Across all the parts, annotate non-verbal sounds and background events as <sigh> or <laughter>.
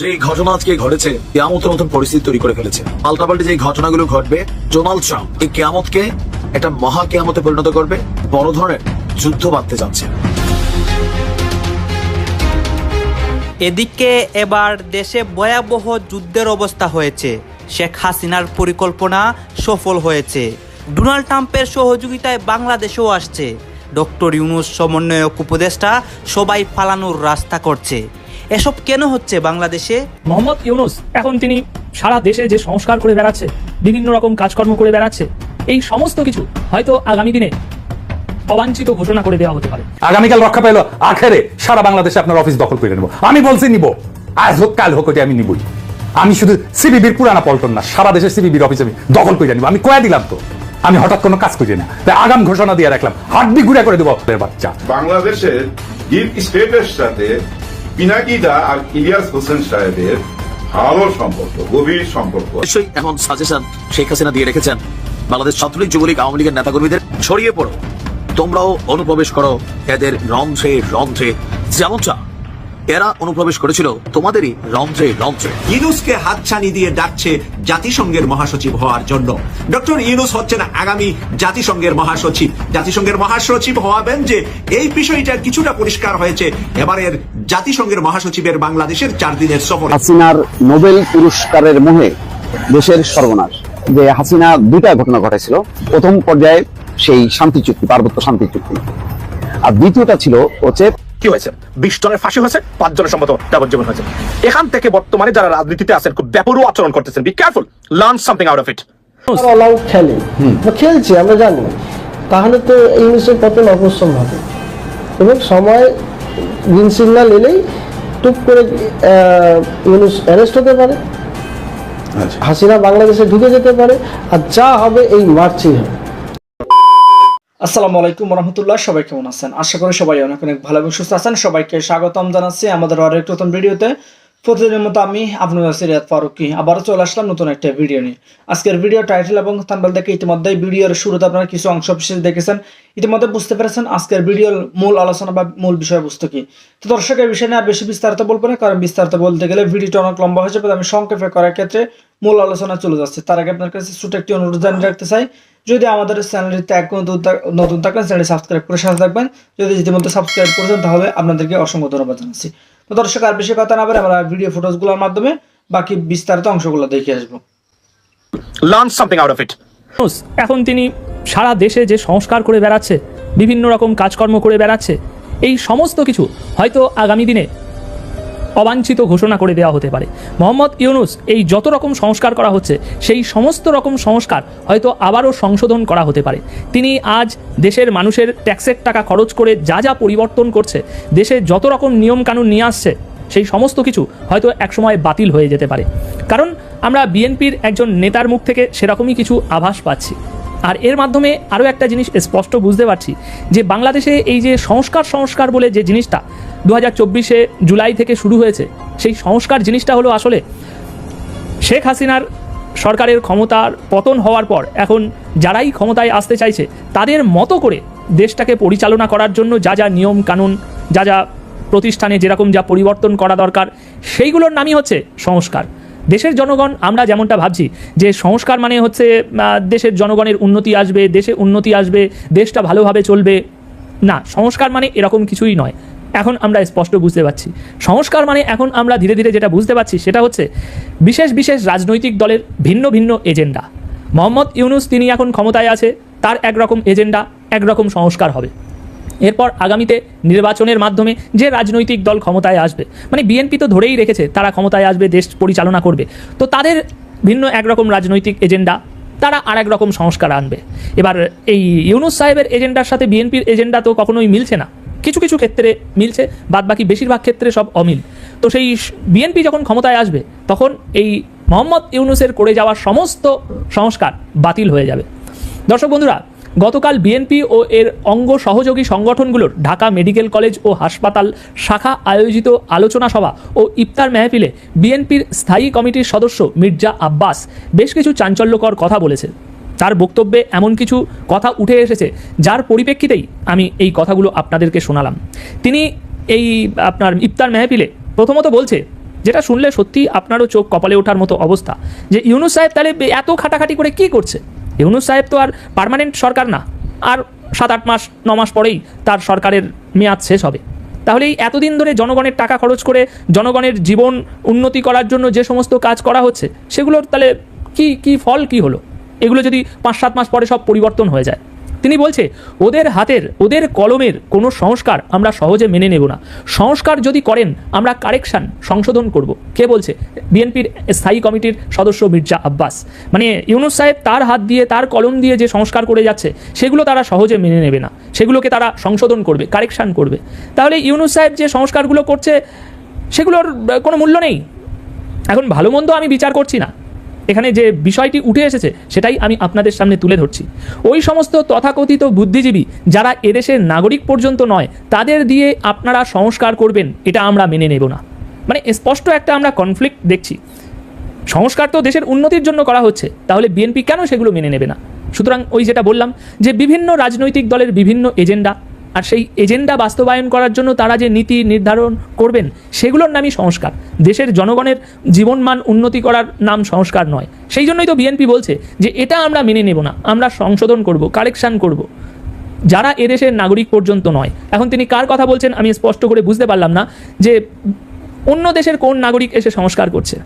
যে ঘটনা আজকে ঘটেছে, কেয়ামতের মতন পরিস্থিতি তৈরি করে ফেলেছে। পাল্টাপাল্টি যে ঘটনাগুলো ঘটবে ডোনাল্ড ট্রাম্প এই কেয়ামতকে একটা মহা কেয়ামতে পরিণত করবে, বড় ধরনের যুদ্ধ বাঁধতে যাচ্ছে। এদিকে এবার দেশে ভয়াবহ যুদ্ধের অবস্থা হয়েছে। শেখ হাসিনার পরিকল্পনা সফল হয়েছে। ডোনাল্ড ট্রাম্পের সহযোগিতায় বাংলাদেশেও আসছে। ডক্টর ইউনুস সমন্বয়ক উপদেষ্টা সবাই পালানোর রাস্তা করছে। এসব কেন হচ্ছে বাংলাদেশে? মোহাম্মদ ইউনুস এখন তিনি সারা দেশে যে সংস্কার করে বেড়াচ্ছে বিভিন্ন রকম কাজকর্ম করে বেড়াচ্ছে এই সমস্ত কিছু হয়তো আগামী দিনে অবাঞ্ছিত ঘোষণা করে দেওয়া হতে পারে। আগামীকাল রক্ষা পেল আখেরে। সারা বাংলাদেশে আপনার অফিস দখল করে নেব। আমি বলছি নিব। আজ হোক কাল হোক ওটা আমি নিবই। আমি শুধু সিবিবির পুরানা পল্টন না সারা দেশের সিবিবির অফিস আমি দখল করে নিব। আমি কয়া দিলাম তো? আমি হঠাৎ কোনো কাজ করি না। তাই আগাম ঘোষণা দিয়ে রাখলাম। হাড্ডি ঘুরে করে দেবো বাচ্চা। বাংলাদেশের ডিপ স্টেটের সাথে পিনাকিদা আর ইলিয়াস হোসেন সাহেবের ভালো সম্পর্ক, গভীর সম্পর্ক নিশ্চয়ই এখন সাজেশন শেখ হাসিনা দিয়ে রেখেছেন। বাংলাদেশ ছাত্রলীগ, যুবলীগ, আওয়ামী লীগের নেতাকর্মীদের ছড়িয়ে পড়ো। তোমরাও অনুপ্রবেশ করো এদের রন্ধ্রে রন্ধ্রে। যেমনটা এরা অনুপ্রবেশ করেছিল তোমাদেরই রন্ধ্রে রন্ধ্রে ইউনুসকে হাতছানি দিয়ে ডাকছে জাতিসংঘের মহাসচিব হওয়ার জন্য। ডক্টর ইউনুস হচ্ছেন আগামী জাতিসংঘের মহাসচিব। জাতিসংঘের মহাসচিব হওয়াবেন যে এই বিষয়টা কিছুটা পরিষ্কার হয়েছে। এবারের জাতিসংঘের মহাসচিবের বাংলাদেশের চার দিনের সফর। হাসিনার নোবেল পুরস্কারের মোহে দেশের সর্বনাশ। যে হাসিনা দুইটা ঘটনা ঘটেছিল। প্রথম পর্যায়ে সেই শান্তি চুক্তি পার্বত্য শান্তি চুক্তি। আর দ্বিতীয়টা ছিল হচ্ছে কি হয়েছে? বিশ জনের ফাঁসি হয়েছে পাঁচ জনের সম্মত যাবজ্জীবন হয়েছে। এখান থেকে বর্তমানে যারা রাজনীতিতে আছেন খুব ব্যাপরও আচরণ করতেছেন। Be careful learn something out of it all out খেলে। খেলছে আমরা জানি। তাহলে তো ইংলিশের পতন অবশ্যম হবে। এবং সময় গ্রিন সিগন্যাল এলেই টুক করে ইউনুস অ্যারেস্ট হতে পারে। হাসিনা বাংলাদেশে ঢুকে যেতে পারে। আর যা হবে এই মার্চেই হবে। আসসালামু আলাইকুম রহমতুল্লাহ সবাই কেমন আছেন? আশা করি সবাই অনেক অনেক ভালো এবং সুস্থ আছেন। সবাইকে স্বাগতম জানাচ্ছি আমাদের আরও একটি নতুন ভিডিওতে। প্রতিদিনের মতো আমি আপনাদের সিরিয়াত ফারুকি আবারও চলে আসলাম নতুন একটা ভিডিও নিয়ে। আজকের ভিডিও টাইটেল এবং থাম্বেল দেখে ইতিমধ্যে ভিডিওর শুরুতে আপনারা কিছু অংশ বিশেষ দেখেছেন। ইতিমধ্যে বুঝতে পেরেছেন আজকের ভিডিওর মূল আলোচনা বা মূল বিষয়বস্তু কি। তো দর্শক, এই বিষয় নিয়ে আর বেশি বিস্তারিত বলব না, কারণ বিস্তারিত বলতে গেলে ভিডিওটা অনেক লম্বা হয়ে যাবে আমি সংক্ষেপে করার ক্ষেত্রে মূল আলোচনা চলে যাচ্ছে। তার আগে আপনার কাছে ছোট একটি অনুরোধ জানিয়ে রাখতে চাই যদি আমাদের চ্যানেলটিতে এক নতুন থাক- নতুন থাকেন চ্যানেলটি সাবস্ক্রাইব করে সাথে থাকবেন। যদি ইতিমধ্যে সাবস্ক্রাইব করেছেন তাহলে আপনাদেরকে অসংখ্য ধন্যবাদ জানাচ্ছি। তো দর্শক আর বেশি কথা না বলে আমরা ভিডিও ফুটেজগুলোর মাধ্যমে বাকি বিস্তারিত অংশগুলো দেখে আসব। Learn something out of it এখন তিনি সারা দেশে যে সংস্কার করে বেড়াচ্ছে বিভিন্ন রকম কাজকর্ম করে বেড়াচ্ছে এই সমস্ত কিছু হয়তো আগামী দিনে অবাঞ্ছিত ঘোষণা করে দেওয়া হতে পারে। মোহাম্মদ ইউনুস এই যত রকম সংস্কার করা হচ্ছে, সেই সমস্ত রকম সংস্কার হয়তো আবারও সংশোধন করা হতে পারে। তিনি আজ দেশের মানুষের ট্যাক্সের টাকা খরচ করে যা যা পরিবর্তন করছে, দেশে যত রকম নিয়মকানুন নিয়ে আসছে, সেই সমস্ত কিছু হয়তো একসময় বাতিল হয়ে যেতে পারে। কারণ আমরা বিএনপির একজন নেতার মুখ থেকে সেরকমই কিছু আভাস পাচ্ছি। আর এর মাধ্যমে আরও একটা জিনিস স্পষ্ট বুঝতে পারছি যে বাংলাদেশে এই যে সংস্কার সংস্কার বলে যে জিনিসটা দু হাজার চব্বিশে জুলাই থেকে শুরু হয়েছে, সেই সংস্কার জিনিসটা হলো আসলে শেখ হাসিনার সরকারের ক্ষমতার পতন হওয়ার পর এখন যারাই ক্ষমতায় আসতে চাইছে, তাদের মতো করে দেশটাকে পরিচালনা করার জন্য যা যা নিয়ম কানুন, যা যা প্রতিষ্ঠানে যেরকম যা পরিবর্তন করা দরকার, সেইগুলোর নামই হচ্ছে সংস্কার। দেশের জনগণ, আমরা যেমনটা ভাবছি যে সংস্কার মানে হচ্ছে দেশের জনগণের উন্নতি আসবে, দেশে উন্নতি আসবে, দেশটা ভালোভাবে চলবে। না, সংস্কার মানে এরকম কিছুই নয়। এখন আমরা স্পষ্ট বুঝতে পারছি। সংস্কার মানে এখন আমরা ধীরে ধীরে যেটা বুঝতে পারছি সেটা হচ্ছে বিশেষ বিশেষ রাজনৈতিক দলের ভিন্ন ভিন্ন এজেন্ডা। মোহাম্মদ ইউনুস, তিনি এখন ক্ষমতায় আছে, তার একরকম এজেন্ডা, একরকম সংস্কার হবে। এরপর আগামীতে নির্বাচনের মাধ্যমে যে রাজনৈতিক দল ক্ষমতায় আসবে মানে বিএনপি তো ধরেই রেখেছে তারা ক্ষমতায় আসবে, দেশ পরিচালনা করবে। তো তাদের ভিন্ন একরকম রাজনৈতিক এজেন্ডা, তারা আর রকম সংস্কার আনবে। এবার এই ইউনুস সাহেবের এজেন্ডার সাথে বিএনপির এজেন্ডা তো কখনোই মিলছে না। কিছু কিছু ক্ষেত্রে মিলছে বাদ বাকি বেশিরভাগ ক্ষেত্রে সব অমিল। তো সেই বিএনপি যখন ক্ষমতায় আসবে, তখন এই মোহাম্মদ ইউনুসের করে যাওয়া সমস্ত সংস্কার বাতিল হয়ে যাবে। দর্শক বন্ধুরা গতকাল বিএনপি ও এর অঙ্গ সহযোগী সংগঠনগুলোর ঢাকা মেডিকেল কলেজ ও হাসপাতাল শাখা আয়োজিত আলোচনা সভা ও ইফতার মেহফিলে বিএনপির স্থায়ী কমিটির সদস্য মির্জা আব্বাস বেশ কিছু চাঞ্চল্যকর কথা বলেছে। তার বক্তব্যে এমন কিছু কথা উঠে এসেছে যার পরিপ্রেক্ষিতেই আমি এই কথাগুলো আপনাদেরকে শোনালাম। তিনি এই আপনার ইফতার মেহফিলে প্রথমত বলছে, যেটা শুনলে সত্যি আপনারও চোখ কপালে ওঠার মতো অবস্থা যে ইউনুস সাহেব তাহলে এত খাটাখাটি করে কি করছে? ইউনুস সাহেব তো আর পারমানেন্ট সরকার না। আর সাত আট মাস, ন মাস পরেই তার সরকারের মেয়াদ শেষ হবে। তাহলে এই এতদিন ধরে জনগণের টাকা খরচ করে জনগণের জীবন উন্নতি করার জন্য যে সমস্ত কাজ করা হচ্ছে, সেগুলোর তাহলে কি কি ফল, কি হলো? এগুলো যদি পাঁচ সাত মাস পরে সব পরিবর্তন হয়ে যায়। তিনি বলছে, ওদের হাতের, ওদের কলমের কোনো সংস্কার আমরা সহজে মেনে নেব না। সংস্কার যদি করেন, আমরা কারেকশন সংশোধন করব। কে বলছে? বিএনপির স্থায়ী কমিটির সদস্য মির্জা আব্বাস। মানে ইউনুস সাহেব তার হাত দিয়ে, তার কলম দিয়ে যে সংস্কার করে যাচ্ছে, সেগুলো তারা সহজে মেনে নেবে না। সেগুলোকে তারা সংশোধন করবে, কারেকশান করবে। তাহলে ইউনুস সাহেব যে সংস্কারগুলো করছে, সেগুলোর কোনো মূল্য নেই। এখন ভালো মন্দ আমি বিচার করছি না। এখানে যে বিষয়টি উঠে এসেছে, সেটাই আমি আপনাদের সামনে তুলে ধরছি। ওই সমস্ত তথাকথিত বুদ্ধিজীবী যারা এদেশের নাগরিক পর্যন্ত নয়, তাদের দিয়ে আপনারা সংস্কার করবেন, এটা আমরা মেনে নেব না। মানে স্পষ্ট একটা আমরা কনফ্লিক্ট দেখছি। সংস্কার তো দেশের উন্নতির জন্য করা হচ্ছে, তাহলে বিএনপি কেন সেগুলো মেনে নেবে না? সুতরাং ওই যেটা বললাম, যে বিভিন্ন রাজনৈতিক দলের বিভিন্ন এজেন্ডা আর সেই এজেন্ডা বাস্তবায়ন করার জন্য তারা যে নীতি নির্ধারণ করবেন, সেগুলোর নামই সংস্কার। দেশের জনগণের জীবনমান উন্নতি করার নাম সংস্কার নয়। সেই জন্যই তো বিএনপি বলছে যে এটা আমরা মেনে নেব না, আমরা সংশোধন করব, কারেকশন করব। যারা এদেশের নাগরিক পর্যন্ত নয়। এখন তিনি কার কথা বলছেন আমি স্পষ্ট করে বুঝতে পারলাম না যে অন্য দেশের কোন নাগরিক এসে সংস্কার করছে।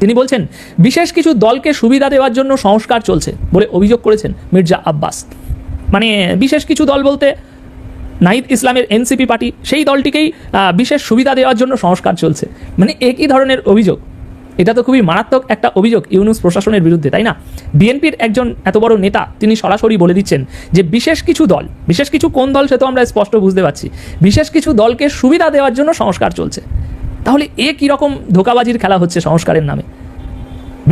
তিনি বলছেন, বিশেষ কিছু দলকে সুবিধা দেওয়ার জন্য সংস্কার চলছে বলে অভিযোগ করেছেন মির্জা আব্বাস। মানে বিশেষ কিছু দল বলতে নাহিদ ইসলামের এনসিপি পার্টি, সেই দলটিকেই বিশেষ সুবিধা দেওয়ার জন্য সংস্কার চলছে। মানে একই ধরনের অভিযোগ। এটা তো খুবই মারাত্মক একটা অভিযোগ ইউনুস প্রশাসনের বিরুদ্ধে, তাই না? বিএনপির একজন এত বড় নেতা, তিনি সরাসরি বলে দিচ্ছেন যে বিশেষ কিছু দল, বিশেষ কিছু কোন দল সে তো আমরা স্পষ্ট বুঝতে পারছি, বিশেষ কিছু দলকে সুবিধা দেওয়ার জন্য সংস্কার চলছে। তাহলে এ কীরকম ধোকাবাজির খেলা হচ্ছে সংস্কারের নামে?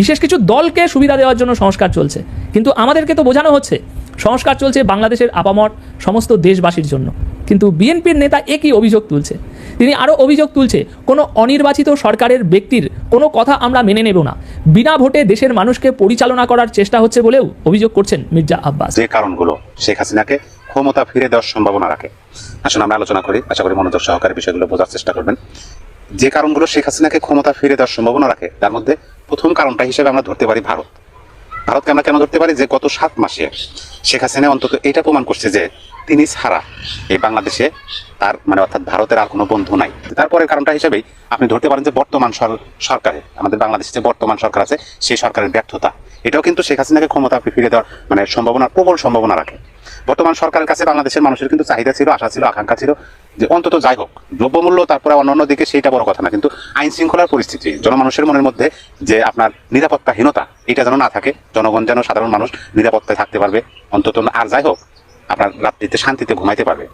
বিশেষ কিছু দলকে সুবিধা দেওয়ার জন্য সংস্কার চলছে। কিন্তু আমাদেরকে তো বোঝানো হচ্ছে সংস্কার চলছে বাংলাদেশের আপামর সমস্ত দেশবাসীর জন্য। কিন্তু বিএনপির নেতা একই অভিযোগ তুলছে। তিনি আরও অভিযোগ তুলছে, কোনো অনির্বাচিত সরকারের ব্যক্তির কোনো কথা আমরা মেনে নেব না। বিনা ভোটে দেশের মানুষকে পরিচালনা করার চেষ্টা হচ্ছে বলেও অভিযোগ করছেন মির্জা আব্বাস। যে কারণগুলো, শেখ হাসিনাকে ক্ষমতা ফিরে দেওয়ার সম্ভাবনা রাখে। আসলে আমরা আলোচনা করি, আশা করি মনোযোগ সহকারে বিষয়গুলো বোঝার চেষ্টা করবেন। যে কারণগুলো শেখ হাসিনাকে ক্ষমতা ফিরে দেওয়ার সম্ভাবনা রাখে, তার মধ্যে প্রথম কারণটা হিসেবে আমরা ধরতে পারি ভারত। ভারতকে আমরা কেন ধরতে পারি? যে গত সাত মাসে শেখ হাসিনা অন্তত এটা প্রমাণ করছে যে তিনি ছাড়া এই বাংলাদেশে তার মানে অর্থাৎ ভারতের আর কোনো বন্ধু নাই। তারপরে কারণটা হিসেবেই আপনি ধরতে পারেন যে বর্তমান সরকারে, আমাদের বাংলাদেশে যে বর্তমান সরকার আছে, সেই সরকারের ব্যর্থতা। এটাও কিন্তু শেখ হাসিনাকে ক্ষমতা ফিরে দেওয়ার মানে সম্ভাবনা, প্রবল সম্ভাবনা রাখে। বর্তমান সরকারের কাছে বাংলাদেশের মানুষের কিন্তু চাহিদা ছিল, আশা ছিল, আকাঙ্ক্ষা ছিল যে অন্তত যাই হোক, দ্রব্যমূল্য তারপরে অন্যান্য দিকে সেইটা বড় কথা না, কিন্তু আইন শৃঙ্খলার পরিস্থিতি, জনমানুষের মনের মধ্যে যে আপনার নিরাপত্তাহীনতা, এটা যেন না থাকে, জনগণ যেন সাধারণ মানুষ নিরাপত্তায় থাকতে পারবে, অন্তত আর যাই হোক, আপনার রাত্রিতে শান্তিতে ঘুমাইতে পারবে।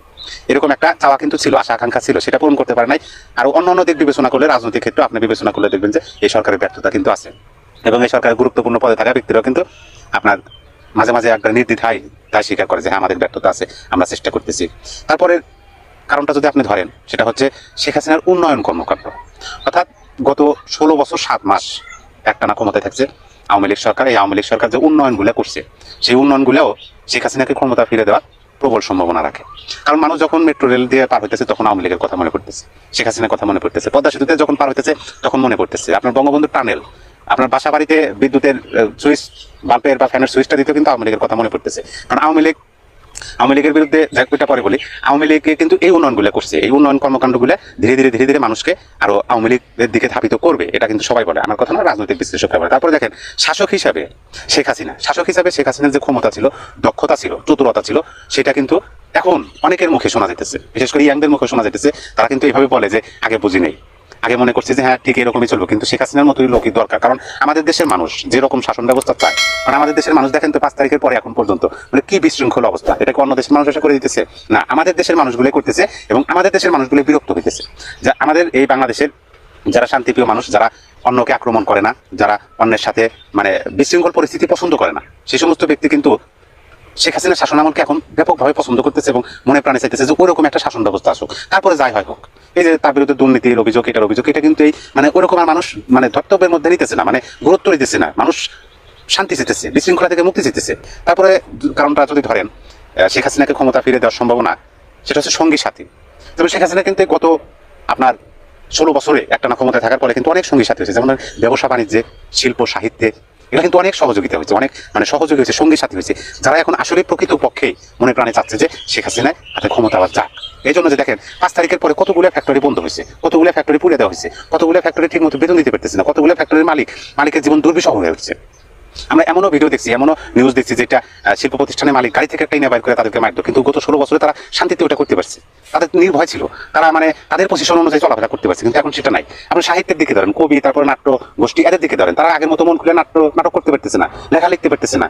এরকম একটা চাওয়া কিন্তু ছিল, আশা, আকাঙ্ক্ষা ছিল, সেটা পূরণ করতে পারে নাই। আর অন্য অন্য দিক বিবেচনা করলে, রাজনৈতিক ক্ষেত্রে আপনি বিবেচনা করলে দেখবেন যে, এই সরকারের ব্যর্থতা কিন্তু আছে। এবং এই সরকারের গুরুত্বপূর্ণ পদে থাকা ব্যক্তিরাও কিন্তু আপনার মাঝে মাঝে একটা নির্দ্বিধায় তাই স্বীকার করে যে হ্যাঁ আমাদের ব্যর্থতা আছে, আমরা চেষ্টা করতেছি। তারপরে কারণটা যদি আপনি ধরেন, সেটা হচ্ছে শেখ হাসিনার উন্নয়ন কর্মকাণ্ড। অর্থাৎ গত ষোলো বছর সাত মাস একটানা ক্ষমতায় থাকছে আওয়ামী লীগ সরকার। এই আওয়ামী লীগ সরকার যে উন্নয়নগুলো করছে, সেই উন্নয়নগুলোও শেখ হাসিনাকে ক্ষমতা ফিরে দেওয়ার প্রবল সম্ভাবনা রাখে। কারণ মানুষ যখন মেট্রো রেল দিয়ে পার হইতেছে, তখন আওয়ামী লীগের কথা মনে পড়তেছে, শেখ হাসিনার কথা মনে পড়তেছে। পদ্মা সেতুতে যখন পার হইতেছে, তখন মনে পড়তেছে। আপনার বঙ্গবন্ধু টানেল আপনার বাসা বাড়িতে বিদ্যুতের সুইচ, বাল্বের বা ফ্যানের সুইচটা দিতে কিন্তু আওয়ামী লীগের কথা মনে পড়তেছে। কারণ আওয়ামী লীগ, আওয়ামী লীগের বিরুদ্ধে এটা পরে বলি, আওয়ামী লীগ কিন্তু এই উন্নয়নগুলো করছে। এই উন্নয়ন কর্মকাণ্ডগুলো ধীরে ধীরে ধীরে ধীরে মানুষকে আরও আওয়ামী লীগের দিকে ধাবিত করবে। এটা কিন্তু সবাই বলে। আমার কথা না, রাজনৈতিক বিশ্লেষকরা বলে তারপরে দেখেন, শাসক হিসাবে শেখ হাসিনা। শাসক হিসাবে শেখ হাসিনার যে ক্ষমতা ছিল, দক্ষতা ছিল, চতুরতা ছিল, সেটা কিন্তু এখন অনেকের মুখে শোনা যেতেছে বিশেষ করে ইয়াংদের মুখে শোনা যেতেছে তারা কিন্তু এইভাবে বলে যে, আগে বুঝি নেই। আগে মনে করছে যে হ্যাঁ ঠিক এরকমই চলবে। কিন্তু শেখ হাসিনার মতোই লোকই দরকার। কারণ আমাদের দেশের মানুষ যেরকম শাসন ব্যবস্থা চায় কারণ আমাদের দেশের মানুষ দেখেন তো পাঁচ তারিখের পরে এখন পর্যন্ত মানে কি বিশৃঙ্খল অবস্থা। এটা কি অন্য দেশের মানুষ এসে করে দিতেছে। না, আমাদের দেশের মানুষগুলো করতেছে এবং আমাদের দেশের মানুষগুলো বিরক্ত হইতেছে। যা, আমাদের এই বাংলাদেশের যারা শান্তিপ্রিয় মানুষ, যারা অন্যকে আক্রমণ করে না, যারা অন্যের সাথে মানে বিশৃঙ্খল পরিস্থিতি পছন্দ করে না সেই সমস্ত ব্যক্তি কিন্তু শেখ হাসিনার শাসন আমলকে এখন ব্যাপকভাবে পছন্দ করতেছে এবং মনে প্রাণে চাইতেছে যে ওরকম একটা শাসন ব্যবস্থা আসুক। তারপরে যাই হয় হোক। এই যে তার বিরুদ্ধে দুর্নীতির অভিযোগ, এটার অভিযোগ, এটা কিন্তু এই মানে ওরকম আর মানুষ মানে ধর্তব্যের মধ্যে নিতেছে না মানে গুরুত্ব দিতেছে না। মানুষ শান্তি চেতেছে বিশৃঙ্খলা থেকে মুক্তি চেতেছে তারপরে কারণটা যদি ধরেন শেখ হাসিনাকে ক্ষমতা ফিরে দেওয়ার সম্ভাবনা, সেটা হচ্ছে সঙ্গী সাথী। তবে শেখ হাসিনা কিন্তু গত আপনার ষোলো বছরে একটা না ক্ষমতায় থাকার পরে কিন্তু অনেক সঙ্গী সাথী হয়েছে। যেমন ব্যবসা বাণিজ্যে শিল্প সাহিত্যে এগুলো কিন্তু অনেক সহযোগিতা হয়েছে, অনেক মানে সহযোগী হয়েছে, সঙ্গী সাথী হয়েছে। যারা এখন আসলে প্রকৃত পক্ষে মনে প্রাণে চাচ্ছে যে শেখ হাসিনায় হাতে ক্ষমতা আবার যাক। এই জন্য যে দেখেন, পাঁচ তারিখের পরে কতগুলো ফ্যাক্টরি বন্ধ হয়েছে, কতগুলো ফ্যাক্টরি পুড়ে দেওয়া হয়েছে, কতগুলো ফ্যাক্টরি ঠিক মতো বেতন দিতে পারতেছে না, কতগুলো ফ্যাক্টরির মালিক, মালিকের জীবন দুর্বিষহ হয়ে উঠছে। আমরা এমনও ভিডিও দেখছি, এমনও নিউজ দেখছি যেটা শিল্প প্রতিষ্ঠানের মালিক গাড়ি থেকে একটা ইনে বাইর করে তাদেরকে মারতো। কিন্তু গত ষোলো বছরে তারা শান্তিতে ওটা করতে পারছে। তাদের নির্ভয় ছিল। তারা মানে তাদের পজিশন অনুযায়ী চলাফেরা করতে পারছে। কিন্তু এখন সেটা নাই। আপনি সাহিত্যের দিকে ধরেন, কবি, তারপরে নাট্য, গোষ্ঠী, এদের দিকে ধরেন, তারা আগের মতো মন খুলে নাট্য, নাটক করতে পারতেছে না, লেখা লিখতে পারতেছে না।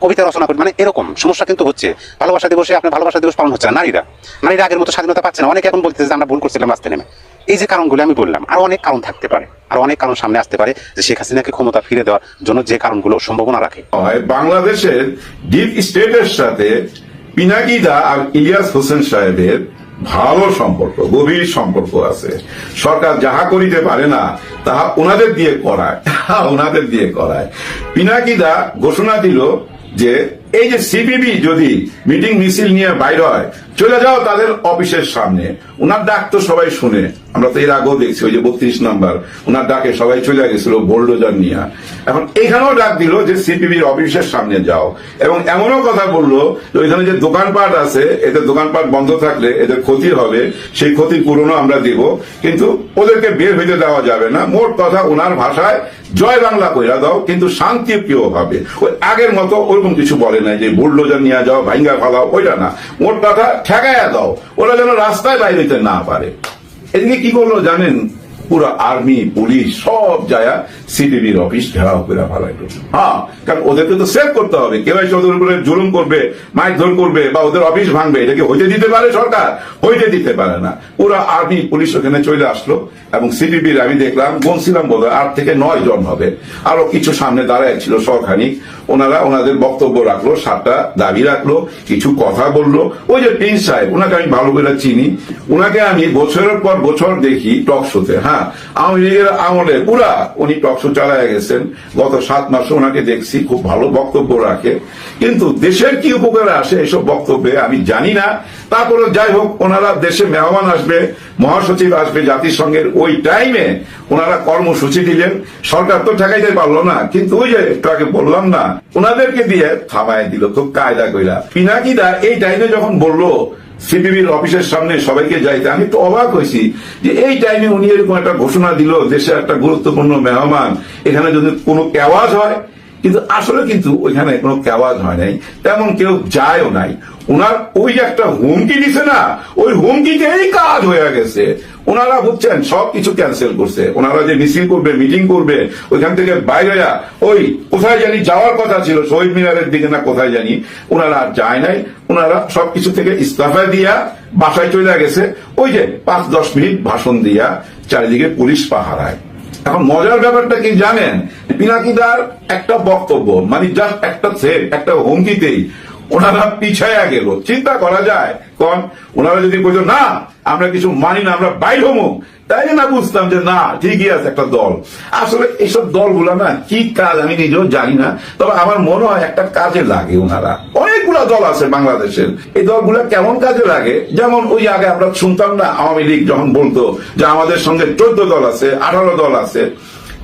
কবিতা রচনা করতে মানে এরকম। সমস্যা কিন্তু হচ্ছে, ভালোবাসা দিবসে আপনার ভালোবাসা দিবস পালন হচ্ছে না, নারীরা। নারীরা আগের মতো স্বাধীনতা পাচ্ছে না। অনেকে এখন বলতেছে যে আমরা ভুল করছিলাম রাস্তায় নেমে। এই যে কারণগুলো আমি বললাম, আরও অনেক কারণ থাকতে পারে। আর অনেক কারণ সামনে আসতে পারে যে শেখ হাসিনাকে ক্ষমতা ফিরে দেওয়ার জন্য যে কারণগুলো সম্ভাবনা রাখে। বাংলাদেশের ডিপ স্টেটের সাথে পিনাকিদা আর ইলিয়াস হোসেন সাহেবের ভালো সম্পর্ক, গভীর সম্পর্ক আছে। সরকার যাহা করিতে পারে না, তাহা ওনাদের দিয়ে করায়। <laughs> ওনাদের দিয়ে করায়। পিনাকিদা ঘোষণা দিল যে এই যে সিপিবি যদি মিটিং মিছিল নিয়ে বাইর হয়, চলে যাও তাদের অফিসের সামনে। ওনার ডাক তো সবাই শুনে। আমরা তো এর আগেও দেখছি, ওই যে বত্রিশ নাম্বার। ওনার ডাকে সবাই চলে গেছিল বোল্ডোজার নিয়ে। এখন এখানেও ডাক দিল যে, সিপিবির অফিসের সামনে যাও। এবং এমনও কথা বলল যে, ওইখানে যে দোকানপাট আছে, এদের দোকানপাট বন্ধ থাকলে এদের ক্ষতি হবে, সেই ক্ষতির পূরণও আমরা দিব। কিন্তু ওদেরকে বের হইতে দেওয়া যাবে না। মোট কথা ওনার ভাষায়, জয় বাংলা কইরা দাও, কিন্তু শান্তি প্রিয় হবে ওই আগের মতো ওরকম কিছু বলে নাই যে, বুলডোজার নিয়ে যাও ভাঙ্গা ফালাও। ওইটা না। মোট কথা ঠেকাইয়া দাও। ওরা যেন রাস্তায় বাইরে হইতে না পারে। এদিকে কি করল জানেন? পুরো আর্মি, পুলিশ সব যায় সিটিভির অফিস ঘেরাও করে ফেলাইলো হ্যাঁ কারণ ওদেরকে তো সেভ করতে হবে। কেউ ওদের উপরে জুলুম করবে মাইক ধর করবে বা ওদের অফিস ভাঙবে এটাকে হইতে দিতে পারে সরকার? হইতে দিতে পারে না। পুরো আর্মি, পুলিশ ওখানে চলে আসলো এবং সিটিভির আমি দেখলাম, বলছিলাম বোধ হয় আট থেকে নয় জন হবে। আরও কিছু সামনে দাঁড়ায় ছিল সখানিক ওনারা ওনাদের বক্তব্য রাখল সাতটা দাবি রাখল, কিছু কথা বলল। ওই যে প্রিন্স সাহেব, ওনাকে আমি ভালো করে চিনি। ওনাকে আমি বছরের পর বছর দেখি টক শোতে হ্যাঁ। আওয়ামী লীগের আমলে পুরা উনি টক শো চালায় গেছেন। গত সাত মাসে ওনাকে দেখছি, খুব ভালো বক্তব্য রাখে। কিন্তু দেশের কি উপকারে আসে এসব বক্তব্যে আমি জানি না। তারপরে যাই হোক, ওনারা দেশে মেহমান আসবে, মহাসচিব আসবে জাতিসংঘের ওই টাইমে ওনারা কর্মসূচি দিলেন। সরকার তো ঠেকাইতে পারল না, কিন্তু ওই যে একটু আগে বললাম না, ওনাদেরকে দিয়ে থামায় দিল, খুব কায়দা কইরা। পিনাকিদা এই টাইমে যখন বলল সিপিবির অফিসের সামনে সবাইকে যাইতে, আমি তো অবাক হয়েছি যে এই টাইমে উনি এরকম একটা ঘোষণা দিল, দেশে একটা গুরুত্বপূর্ণ মেহমান, এখানে যদি কোনো কেওয়াজ হয়, কিন্তু আসলে কিন্তু ওইখানে কোনো কেওয়াজ হয় নাই, তেমন কেউ যায়ও নাই। ওনার ওই একটা হুমকি দিছে না, ওই হুমকিতেই কাজ হয়ে গেছে। ওনারা বুঝছেন সব কিছু ক্যান্সেল করছে। ওনারা যে মিছিল করবে মিটিং করবে, ওইখান থেকে বাইরে ওই কোথায় জানি যাওয়ার কথা ছিল, শহীদ মিনারের দিকে না কোথায় জানি, ওনারা আর যায় নাই। ওনারা সবকিছু থেকে ইস্তফা দিয়া বাসায় চলে গেছে। ওই যে পাঁচ, দশ মিনিট ভাষণ দিয়া চারিদিকে পুলিশ পাহারায়। এখন মজার ব্যাপারটা কি জানেন? পিনাকিদার একটা বক্তব্য মানে জাস্ট একটা সেট, একটা হুমকিতেই ওনারা পিছায়া গেল। চিন্তা করা যায় কন ওনারা যদি বলতো, না, আমরা কিছু মানি না, আমরা বাইর হমু তাই না বুঝতাম যে, না, ঠিকই আছে একটা দল। আসলে এইসব দলগুলো না, কি কাজ আমি নিজেও জানি না, তবে আমার মনে হয় একটা কাজে লাগে ওনারা। অনেকগুলা দল আছে বাংলাদেশের। এই দলগুলো কেমন কাজে লাগে? যেমন ওই আগে আমরা শুনতাম না, আওয়ামী লীগ যখন বলতো যে, আমাদের সঙ্গে চোদ্দ দল আছে, আঠারো দল আছে।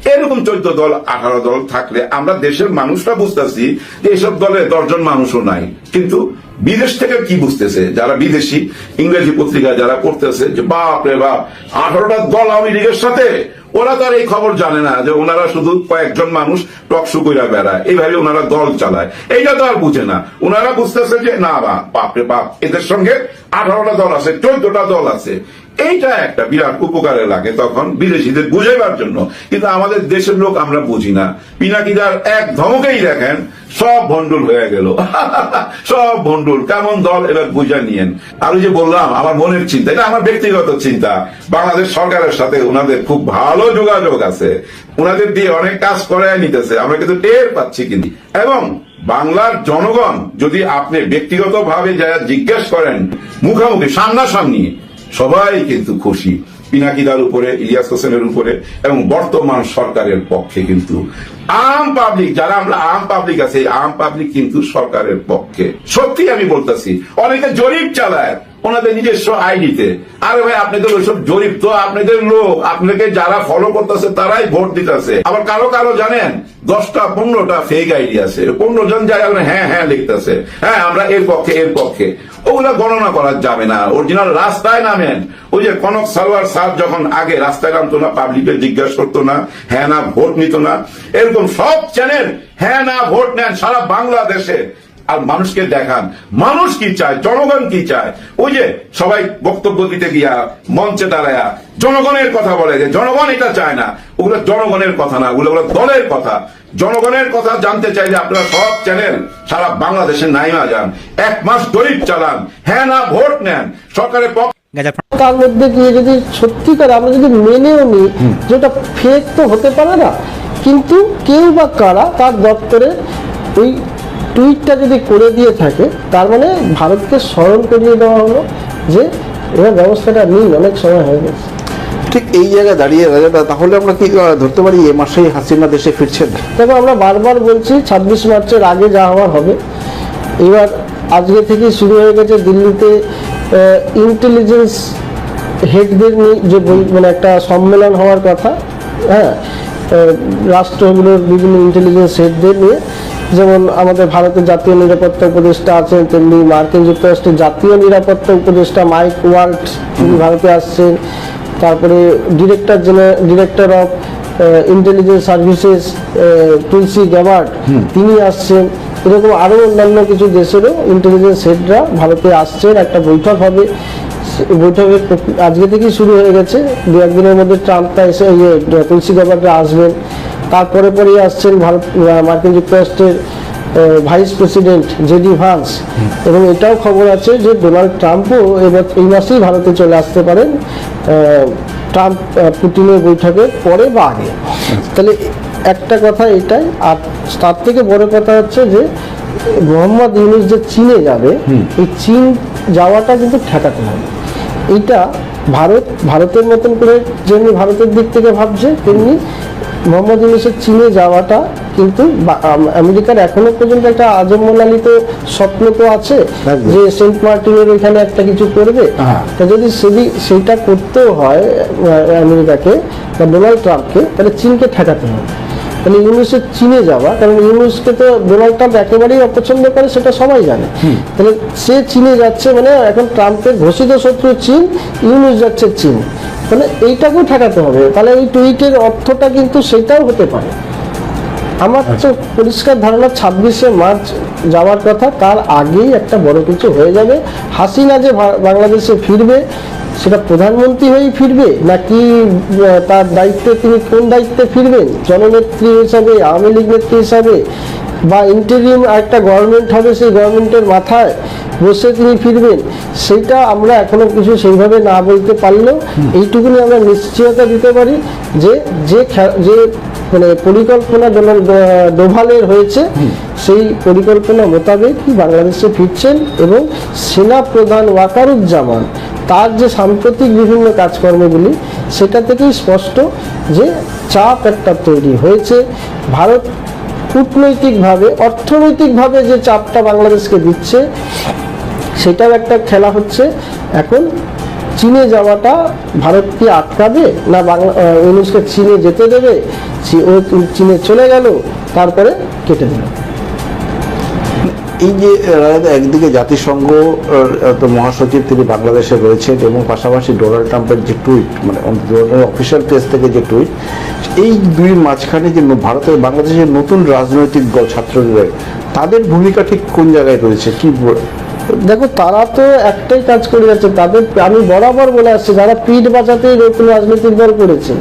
এরকম চোদ্দ দল, আঠারো দল থাকলে আমরা দেশের মানুষরা বুঝতেছি যে এসব দলে দশজন মানুষও নাই। কিন্তু বিদেশ থেকে কি বুঝতেছে? যারা বিদেশি, ইংরেজি পত্রিকা যারা পড়তেছে যে বাপ রে বাপ, আঠারোটা দল আওয়ামী লীগের সাথে, ওরা তো আর এই খবর জানে না যে ওনারা শুধু কয়েকজন মানুষ টকশু কইরা বেড়ায়। এইভাবে ওনারা দল চালায়। এইটা তো আর বুঝে না। ওনারা বুঝতেছে যে না বা বাপরে বাপ, এদের সঙ্গে আঠারোটা দল আছে, চোদ্দটা দল আছে। এইটা একটা বিরাট উপকারে লাগে তখন বিদেশিদের বুঝাইবার জন্য। কিন্তু আমাদের দেশের লোক আমরা বুঝি না। পিনাকিদার এক ধমকেই দেখেন, সব ভন্ডুল হয়ে গেল। <laughs> সব ভন্ডুল কেমন দল এবার বুঝা নিয়েন। আমি যে বললাম, আমার মনের চিন্তা, এটা আমার ব্যক্তিগত চিন্তা। বাংলাদেশ সরকারের সাথে ওনাদের খুব ভালো যোগাযোগ আছে। ওনাদের দিয়ে অনেক কাজ করায় নিতেছে, আমরা কিন্তু টের পাচ্ছি কিন্তু। এবং বাংলার জনগণ, যদি আপনি ব্যক্তিগত ভাবে যারা জিজ্ঞেস করেন মুখামুখি সামনাসামনি সবাই কিন্তু খুশি। পিনাকিদার উপরে, ইলিয়াস হোসেনের উপরে এবং বর্তমান সরকারের পক্ষে কিন্তু আম পাবলিক যারা আমরা আম পাবলিক আছে আম পাবলিক কিন্তু সরকারের পক্ষে। সত্যি আমি বলতেছি, অনেকে জরিপ চালায়। ওনাদের নিজস্ব আইডিতে। আরে ভাই, আপনাদের ওইসব জরিপ তো, আপনাদের লোক, আপনাকে যারা ফলো করতেছে, তারাই ভোট দিতেছে। আবার কারও কারও জানেন, দশটা, পনেরোটা ফেক আইডি আছে। পনেরো জন যায় হ্যাঁ হ্যাঁ লিখতেছে। হ্যাঁ আমরা এর পক্ষে এর পক্ষে। ওগুলা গণনা করা যাবে না। অরিজিনাল রাস্তায় নামেন। ওই যে কনক সালোয়ার স্যার যখন আগে রাস্তায় নামতো না পাবলিকের জিজ্ঞাসা করতো না হ্যাঁ না, ভোট নিত না। এরকম সব চ্যানেল হ্যাঁ না, ভোট নেন। সারা বাংলাদেশে আর মানুষকে দেখান। মানুষ কি চায়? জনগণ কি চায়? ওই যে সবাই বক্তব্য দিতে গিয়া মঞ্চে দাঁড়ায়া জনগণের কথা বলে যে জনগণ এটা চায় না। ওগুলো জনগণের কথা না ওগুলো দলের কথা। জনগণের কথা জানতে চাইলে আপনারা সব চ্যানেল সারা বাংলাদেশে নাইমা যান। এক মাস জরিপ চালান। হ্যাঁ না ভোট নেন। সরকারের পক্ষ তার মধ্যে গিয়ে যদি সত্যিকার আমরা যদি মেনেও নিই যে ওটা ফেক তো হতে পারে না কিন্তু কেউ বা কারা তার দপ্তরে ওই টুইটটা যদি করে দিয়ে থাকে তার মানে ভারতকে স্মরণ করিয়ে দেওয়া হলো যে এবার ব্যবস্থাটা নিন অনেক সময় হয়ে গেছে। ঠিক এই জায়গায় দাঁড়িয়ে রাজাদা তাহলে আমরা কি ধরতে পারি এ মাসেই হাসিনা দেশে ফিরছেন? দেখো আমরা বারবার বলছি ছাব্বিশ মার্চের আগে যা হওয়ার হবে। এবার আজকে থেকে শুরু হয়ে গেছে দিল্লিতে ইন্টেলিজেন্স হেডদের নিয়ে যে মানে একটা সম্মেলন হওয়ার কথা হ্যাঁ রাষ্ট্রগুলোর বিভিন্ন ইন্টেলিজেন্স হেডদের নিয়ে। যেমন আমাদের ভারতের জাতীয় নিরাপত্তা উপদেষ্টা আছেন তেমনি মার্কিন যুক্তরাষ্ট্রের জাতীয় নিরাপত্তা উপদেষ্টা মাইক ওয়ার্ল্ড তিনি ভারতে আসছেন। তারপরে director general director of intelligence services Tulsi Gabbard তিনি আসছেন। এরকম আরও অন্যান্য কিছু দেশেরও ইন্টেলিজেন্স হেডরা ভারতে আসছেন। একটা বৈঠক হবে। বৈঠকের আজকে থেকেই শুরু হয়ে গেছে। দু একদিনের মধ্যে ট্রাম্পটা এসে ইয়ে তুলসি গ্যাবার্ডরা আসবেন। তারপরে পরেই আসছেন ভারত মার্কিন যুক্তরাষ্ট্রের ভাইস প্রেসিডেন্ট জেডি ভান্স। এবং এটাও খবর আছে যে ডোনাল্ড ট্রাম্পও এবার এই মাসেই ভারতে চলে আসতে পারেন ট্রাম্প পুতিনের বৈঠকের পরে বা আগে। তাহলে একটা কথা এটাই আর তার থেকে বড় কথা হচ্ছে যে মোহাম্মদ ইউনুস যে চীনে যাবে এই চীন যাওয়াটা কিন্তু ঠেকাতে হবে। এটা ভারত ভারতের মতন করে যেমনি ভারতের দিক থেকে ভাবছে তেমনি মোহাম্মদ ইউনুসের চীনে যাওয়াটা কিন্তু আমেরিকার এখনও পর্যন্ত একটা আজমলালিত স্বপ্ন তো আছে যে সেন্ট মার্টিনের ওইখানে একটা কিছু করবে। হ্যাঁ। তা যদি সেদি সেইটা করতেও হয় আমেরিকাকে বা ডোনাল্ড ট্রাম্পকে তাহলে চীনকে ঠেকাতে হবে। তাহলে ইউনুসের চীনে যাওয়া কারণ ইউনুসকে তো ডোনাল্ড ট্রাম্প একেবারেই অপছন্দ করে সেটা সবাই জানে। তাহলে সে চীনে যাচ্ছে মানে এখন ট্রাম্পের ঘোষিত শত্রু চীন ইউনুস যাচ্ছে চীন। তাহলে এইটাকেও ঠেকাতে হবে। তাহলে এই টুইটের অর্থটা কিন্তু সেটাও হতে পারে। আমার তো পরিষ্কার ধারণা ছাব্বিশে মার্চ যাওয়ার কথা তার আগেই একটা বড় কিছু হয়ে যাবে। হাসিনা যে বাংলাদেশে ফিরবে সেটা প্রধানমন্ত্রী হয়েই ফিরবে নাকি তার দায়িত্বে তিনি কোন দায়িত্বে ফিরবেন? জননেত্রী হিসাবে আওয়ামী লীগ নেত্রী হিসাবে বা ইন্টারিম একটা গভর্নমেন্ট হবে সেই গভর্নমেন্টের মাথায়? বসে তিনি ফিরবেন সেটা আমরা এখনও কিছু সেইভাবে না বলতে পারলেও এইটুকুনি আমরা নিশ্চয়তা দিতে পারি যে যে যে মানে পরিকল্পনা আহ, ডোভালের হয়েছে সেই পরিকল্পনা মোতাবেকই বাংলাদেশে ফিরছেন এবং সেনা প্রধান ওয়াকারুজ্জামান তার যে সাম্প্রতিক বিভিন্ন কাজকর্মগুলি সেটা থেকেই স্পষ্ট যে চাপ একটা তৈরি হয়েছে। ভারত কূটনৈতিকভাবে অর্থনৈতিকভাবে যে চাপটা বাংলাদেশকে দিচ্ছে সেটাও একটা খেলা হচ্ছে। এখন চীনে যাওয়াটা ভারত কি আটকাবে না বাংলা ইউনুসকে চীনে যেতে দেবে? ও চীনে চলে গেল, তারপরে কেটে দিল এই যে একদিকে জাতিসংঘ মহাসচিব তিনি বাংলাদেশে রয়েছেন এবং পাশাপাশি ডোনাল্ড ট্রাম্পের যে টুইট মানে অফিসিয়াল পেজ থেকে যে টুইট, এই দুই মাঝখানে যে ভারতের, বাংলাদেশের নতুন রাজনৈতিক দল ছাত্রদের তাদের ভূমিকা ঠিক কোন জায়গায় রয়েছে? কি দেখো, তারা তো একটাই কাজ করে যাচ্ছে, তাদের আমি বরাবর বলে আসছি, যারা পিঠ বাঁচাতেই নতুন রাজনৈতিক দল করেছে।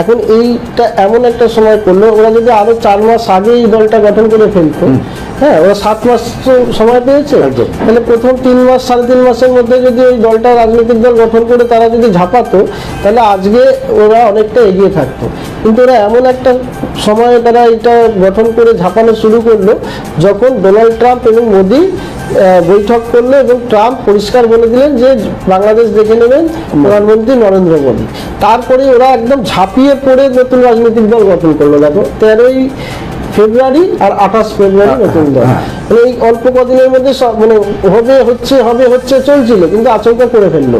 এখন এইটা এমন একটা সময় করল, ওরা যদি আরও চার মাস আগে এই দলটা গঠন করে ফেলতো হ্যাঁ ওরা সাত মাস তো সময় পেয়েছে। তাহলে প্রথম তিন মাস সাড়ে তিন মাসের মধ্যে যদি ওই দলটা রাজনৈতিক দল গঠন করে তারা যদি ঝাঁপাতো তাহলে আজকে ওরা অনেকটা এগিয়ে থাকতো। কিন্তু ওরা এমন একটা সময়ে তারা এটা গঠন করে ঝাঁপানো শুরু করল যখন ডোনাল্ড ট্রাম্প এবং মোদি বৈঠক করল এবং ট্রাম্প পরিষ্কার বলে দিলেন যে বাংলাদেশ দেখে নেবেন প্রধানমন্ত্রী নরেন্দ্র মোদী। তারপরে ওরা একদম ঝাঁপিয়ে পড়ে নতুন রাজনৈতিক দল গঠন করল। দেখো তেরোই ফেব্রুয়ারি আর আঠাশ ফেব্রুয়ারি নতুন দল। মানে এই অল্প কদিনের মধ্যে সব মানে হবে হচ্ছে হবে হচ্ছে চলছিল কিন্তু আচমকা করে ফেলল।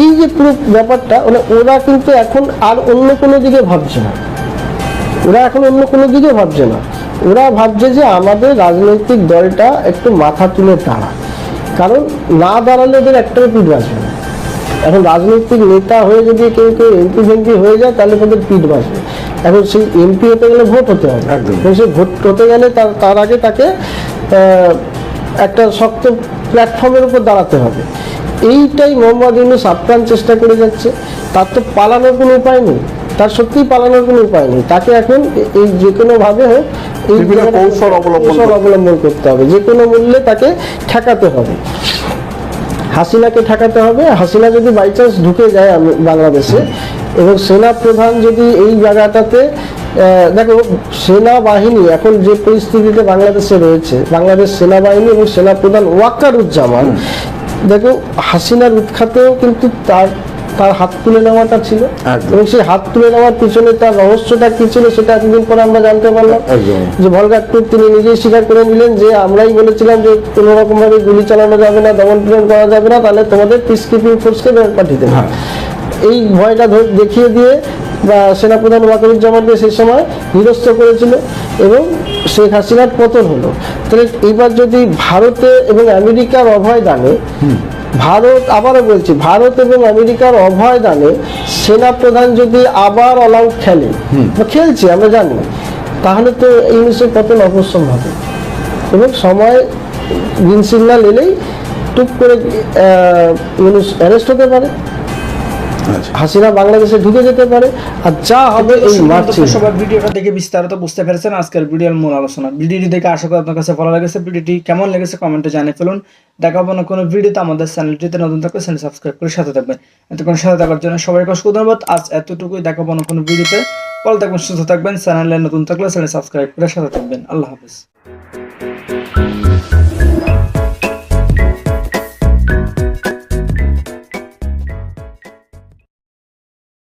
এই যে পুরো ব্যাপারটা মানে ওরা কিন্তু এখন আর অন্য কোনো দিকে ভাবছে না। ওরা এখন অন্য কোনো দিকে ভাবছে না। ওরা ভাবছে যে আমাদের রাজনৈতিক দলটা একটু মাথা তুলে দাঁড়া। কারণ না দাঁড়ালে ওদের একটাও পিঠ বাঁচবে না। এখন রাজনৈতিক নেতা হয়ে যদি কেউ কেউ এমপি ফেমপি হয়ে যায় তাহলে তাদের পিঠ বাঁচবে এখন সেই এমপি হতে গেলে ভোট হতে হবে। এবং সেই ভোট হতে গেলে তার তার আগে তাকে একটা শক্ত প্ল্যাটফর্মের উপর দাঁড়াতে হবে। এইটাই মোহাম্মদ ইউনুস আপ্রাণ চেষ্টা করে যাচ্ছে। তার তো পালানোর কোনো উপায় নেই। তার সত্যিই পালানোর কোনো উপায় নেই। তাকে এখন এই যে কোনোভাবে হোক এই কৌশল অবলম্বন কৌশল করতে- অবলম্বন করতে হবে। যে কোনো মূল্যে তাকে ঠেকাতে হবে। হাসিনাকে ঠেকাতে হবে। হাসিনা যদি বাই চান্স ঢুকে যায় বাংলাদেশে এবং সেনা প্রধান যদি এই জায়গাটাতে দেখো সেনাবাহিনী এখন যে পরিস্থিতিতে বাংলাদেশে রয়েছে বাংলাদেশ সেনাবাহিনী এবং সেনাপ্রধান ওয়াকারুজ্জামান দেখো হাসিনার উৎখাতেও কিন্তু তার তার হাত তুলে নেওয়াটা ছিল। এবং সেই হাত তুলে নেওয়ার পিছনে তার রহস্যটা কি ছিল সেটা এতদিন পরে আমরা জানতে পারলাম। যে ভলগাটপুর তিনি নিজেই স্বীকার করে নিলেন যে আমরাই বলেছিলাম যে কোনো রকম ভাবে গুলি চালানো যাবে না দমন পীড়ন করা যাবে না তাহলে তোমাদের পিস কিপিং ফোর্সকে পাঠিয়ে দেবে। এই ভয়টা দেখিয়ে দিয়ে বা সেনাপ্রধান ওয়াকারুজ্জামানকে সেই সময় নিরস্ত করেছিল এবং শেখ হাসিনার পতন হলো। তাহলে এইবার যদি ভারতে এবং আমেরিকার অভয় দানে ভারত আবারও বলছি ভারত এবং আমেরিকার অভয় দানে সেনাপ্রধান যদি আবার অল আউট খেলে বা খেলছে আমরা জানি তাহলে তো এই নিশ্চয় পতন অবশ্যম হবে। এবং সময় গ্রিন সিগন্যাল এলেই টুক করে অ্যারেস্ট হতে পারে। হাসিনা বাংলাদেশে ঢুকে যেতে পারে আর যা হবে এই মার্চে সবাই ভিডিওটা দেখে বিস্তারিত বুঝতে পেরেছেন। আজকের ভিডিওর মূল আলোচনা। ভিডিওটি দেখে আশা করি আপনার কাছে ভালো লেগেছে। ভিডিওটি কেমন লেগেছে কমেন্টে জানিয়ে ফেলুন। দেখাবো না কোনো ভিডিওতে। আমাদের চ্যানেলটিতে নতুন থাকলে চ্যানেল সাবস্ক্রাইব করে সাথে থাকবেন। এতক্ষণ সাথে থাকার জন্য সবাইকে অসংখ্য ধন্যবাদ। আজ এতটুকুই। দেখাবো না কোনো ভিডিওতে। ভালো থাকবেন সুস্থ থাকবেন। চ্যানেলে নতুন থাকলে চ্যানেল সাবস্ক্রাইব করে সাথে থাকবেন। আল্লাহ হাফিজ।